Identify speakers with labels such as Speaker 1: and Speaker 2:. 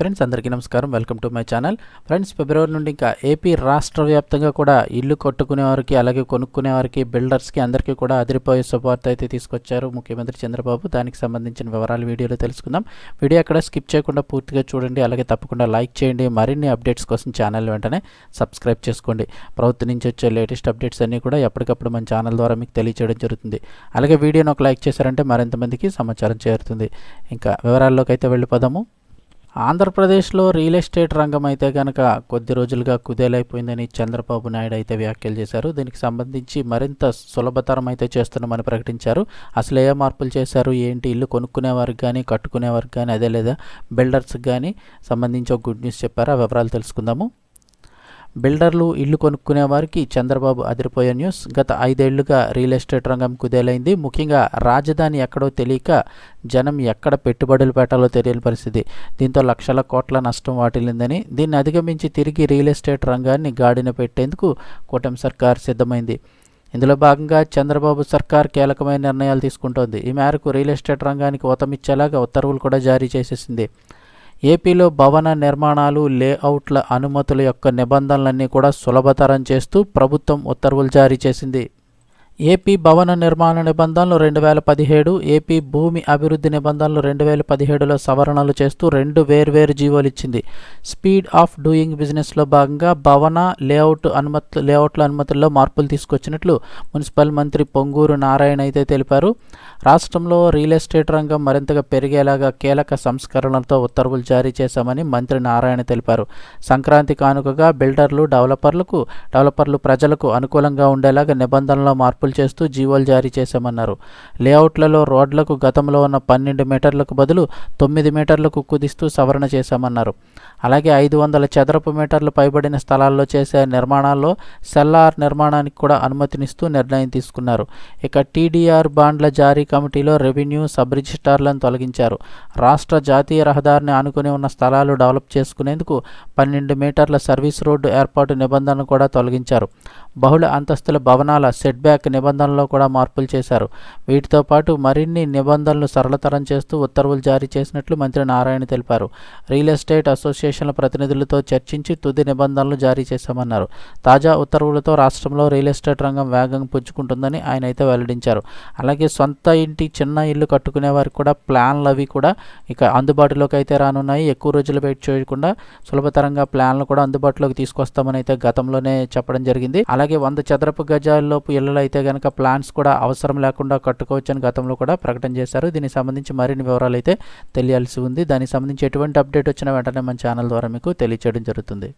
Speaker 1: Friends అందరికీ నమస్కారం. Welcome to my channel. Friends ఫిబ్రవరి నుండి ఇంకా ఏపీ రాష్ట్ర వ్యాప్తంగా కూడా ఇల్లు కొట్టుకునే వారికి అలాగే కొనుక్కునే వారికి బిల్డర్స్కి అందరికీ కూడా అదిరిపోయే శుభార్త అయితే తీసుకొచ్చారు ముఖ్యమంత్రి చంద్రబాబు. దానికి సంబంధించిన వివరాలు వీడియోలో తెలుసుకుందాం. వీడియో అక్కడ స్కిప్ చేయకుండా పూర్తిగా చూడండి. అలాగే తప్పకుండా లైక్ చేయండి. మరిన్ని అప్డేట్స్ కోసం ఛానల్ వెంటనే సబ్స్క్రైబ్ చేసుకోండి. ప్రభుత్వం నుంచి వచ్చే లేటెస్ట్ అప్డేట్స్ అన్నీ కూడా ఎప్పటికప్పుడు మన ఛానల్ ద్వారా మీకు తెలియచేయడం జరుగుతుంది. అలాగే వీడియోని ఒక లైక్ చేశారంటే మరింతమందికి సమాచారం చేరుతుంది. ఇంకా వివరాల్లోకి అయితే వెళ్ళిపోదాము. ఆంధ్రప్రదేశ్లో రియల్ ఎస్టేట్ రంగం అయితే కనుక కొద్ది రోజులుగా కుదేలైపోయిందని చంద్రబాబు నాయుడు అయితే వ్యాఖ్యలు చేశారు. దీనికి సంబంధించి మరింత సులభతరం అయితే చేస్తున్నామని ప్రకటించారు. అసలు ఏ మార్పులు చేశారు? ఏంటి? ఇల్లు కొనుక్కునే వారికి కానీ కట్టుకునే వారికి కానీ అదే లేదా? బిల్డర్స్కి కానీ సంబంధించి ఒక గుడ్ న్యూస్ చెప్పారు? ఆ వివరాలు తెలుసుకుందాము. బిల్డర్లు ఇల్లు కొనుక్కునే వారికి చంద్రబాబు అదిరిపోయే న్యూస్. గత ఐదేళ్ళుగా రియల్ ఎస్టేట్ రంగం కుదేలైంది. ముఖ్యంగా రాజధాని ఎక్కడో తెలియక జనం ఎక్కడ పెట్టుబడులు పెట్టాలో తెలియని పరిస్థితి. దీంతో లక్షల కోట్ల నష్టం వాటిల్లిందని దీన్ని అధిగమించి తిరిగి రియల్ ఎస్టేట్ రంగాన్ని గాడిన పెట్టేందుకు కూటమి సర్కార్ సిద్ధమైంది. ఇందులో భాగంగా చంద్రబాబు సర్కార్ కీలకమైన నిర్ణయాలు తీసుకుంటోంది. ఈ మేరకు రియల్ ఎస్టేట్ రంగానికి ఊతమిచ్చేలాగా ఉత్తర్వులు కూడా జారీ చేసేసింది. ఏపీలో భవన నిర్మాణాలు లేఅవుట్ల అనుమతుల యొక్క నిబంధనలన్నీ కూడా సులభతరం చేస్తూ ప్రభుత్వం ఉత్తర్వులు జారీ చేసింది. ఏపీ భవన నిర్మాణ నిబంధనలు రెండు వేల పదిహేడు ఏపీ భూమి అభివృద్ధి నిబంధనలు రెండు వేల పదిహేడులో సవరణలు చేస్తూ రెండు వేర్వేరు జీవోలు ఇచ్చింది. స్పీడ్ ఆఫ్ డూయింగ్ బిజినెస్లో భాగంగా భవన లేఅవుట్ అనుమతులు లేఅవుట్ల అనుమతుల్లో మార్పులు తీసుకొచ్చినట్లు మున్సిపల్ మంత్రి పొంగూరు నారాయణ అయితే తెలిపారు. రాష్ట్రంలో రియల్ ఎస్టేట్ రంగం మరింతగా పెరిగేలాగా కీలక సంస్కరణలతో ఉత్తర్వులు జారీ చేశామని మంత్రి నారాయణ తెలిపారు. సంక్రాంతి కానుకగా బిల్డర్లు డెవలపర్లకు డెవలపర్లు ప్రజలకు అనుకూలంగా ఉండేలాగా నిబంధనల్లో మార్పులు చేస్తూ జీవోలు జారీ చేశామన్నారు. లేఅవుట్లలో రోడ్లకు గతంలో ఉన్న పన్నెండు మీటర్లకు బదులు తొమ్మిది మీటర్లకు కుదిస్తూ సవరణ చేశామన్నారు. అలాగే ఐదు వందల చదరపు మీటర్లు పైబడిన స్థలాల్లో చేసే నిర్మాణాల్లో సెల్లార్ నిర్మాణానికి కూడా అనుమతినిస్తూ నిర్ణయం తీసుకున్నారు. ఇక టీడీఆర్ బాండ్ల జారీ కమిటీలో రెవెన్యూ సబ్ రిజిస్టార్లను తొలగించారు. రాష్ట్ర జాతీయ రహదారిని ఆనుకుని ఉన్న స్థలాలు డెవలప్ చేసుకునేందుకు పన్నెండు మీటర్ల సర్వీస్ రోడ్డు ఏర్పాటు నిబంధనను కూడా తొలగించారు. బహుళ అంతస్తుల భవనాల సెట్ బ్యాక్ నిబంధనలో కూడా మార్పులు చేశారు. వీటితో పాటు మరిన్ని నిబంధనలు సరళతరం చేస్తూ ఉత్తర్వులు జారీ చేసినట్లు మంత్రి నారాయణ తెలిపారు. రియల్ ఎస్టేట్ అసోసియేషన్ల ప్రతినిధులతో చర్చించి తుది నిబంధనలు జారీ చేశామన్నారు. తాజా ఉత్తర్వులతో రాష్ట్రంలో రియల్ ఎస్టేట్ రంగం వేగం పుంజుకుంటుందని ఆయన అయితే వెల్లడించారు. అలాగే సొంత ఇంటి చిన్న ఇల్లు కట్టుకునే వారికి కూడా ప్లాన్లు అవి కూడా ఇక అందుబాటులోకి అయితే రానున్నాయి. ఎక్కువ రోజులు వెయిట్ చేయకుండా సులభతరంగా ప్లాన్లు కూడా అందుబాటులోకి తీసుకొస్తామని అయితే గతంలోనే చెప్పడం జరిగింది. అలాగే వంద చదరపు గజాల్లోపు ఇళ్ళు అయితే కనుక ప్లాన్స్ కూడా అవసరం లేకుండా కట్టుకోవచ్చని గతంలో కూడా ప్రకటన చేశారు. దీనికి సంబంధించి మరిన్ని వివరాలు అయితే తెలియాల్సి ఉంది. దానికి సంబంధించి ఎటువంటి అప్డేట్ వచ్చినా వెంటనే మన ఛానల్ ద్వారా మీకు తెలియచేయడం జరుగుతుంది.